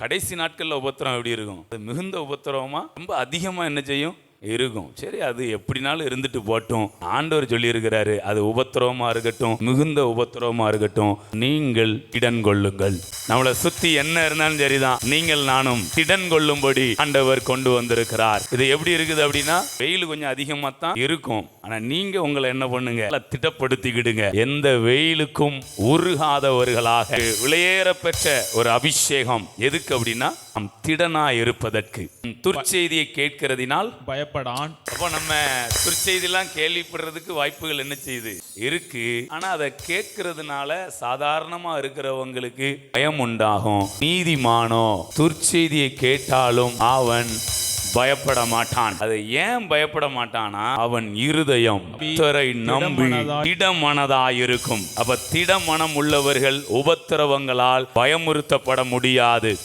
கடைசி நாட்களில் உபத்திரம் எப்படி இருக்கும்? அது மிகுந்த உபத்திரவமாக ரொம்ப அதிகமாக என்ன செய்யும்? இருக்கும். சரி அது எப்படினாலும் இருந்துட்டு போட்டும் ஆண்டவர் சொல்லியிருக்கிறாரு அது உபத்திரவமாக இருக்கட்டும் மிகுந்த உபத்திரவமாக இருக்கட்டும். நீங்கள் திடன் கொள்ளுங்கள். நம்மளை சுற்றி என்ன இருந்தாலும் சரிதான். நீங்கள் நானும் திடன் கொள்ளும்படி ஆண்டவர் கொண்டு வந்திருக்கிறார். இது எப்படி இருக்குது அப்படின்னா வெயில் கொஞ்சம் அதிகமாக தான் இருக்கும். ஆனால் நீங்கள் உங்களை என்ன பண்ணுங்க? திட்டப்படுத்திக்கிடுங்க எந்த வெயிலுக்கும் உருகாதவர்களாக. விலையேற பெற்ற ஒரு அபிஷேகம். எதுக்கு அப்படின்னா நாம் திடனா இருப்பதற்கு. துர்ச்செய்தியை கேட்கிறதினால் பயப்படான் அப்போ நம்ம துர்ச்செய்திலாம் கேள்விப்படுறதுக்கு வாய்ப்புகள் என்ன செய்யுது? இருக்கு. ஆனா அதை கேட்கறதுனால சாதாரணமா இருக்கிறவங்களுக்கு பயம் உண்டாகும். நீதிமானோ துர்ச்செய்தியை கேட்டாலும் அவன் பயப்பட மாட்டான். அதை ஏன் பயப்பட மாட்டானா? அவன் இருதயம் நம்பி திடமனதாய்- திடமனதாயிருக்கும். அப்ப திடமனம் உள்ளவர்கள் உபத்திரவங்களால் பயமுறுத்தப்பட முடியாது.